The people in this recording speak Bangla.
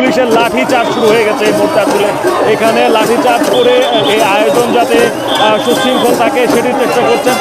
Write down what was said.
পুলিশের লাঠি চার্জ শুরু হয়ে গেছে এই মুহূর্তে আসলে। এখানে লাঠি চার্জ করে এই আয়োজন যাতে আহ, সুশৃঙ্খল থাকে সেটির চেষ্টা করছেন।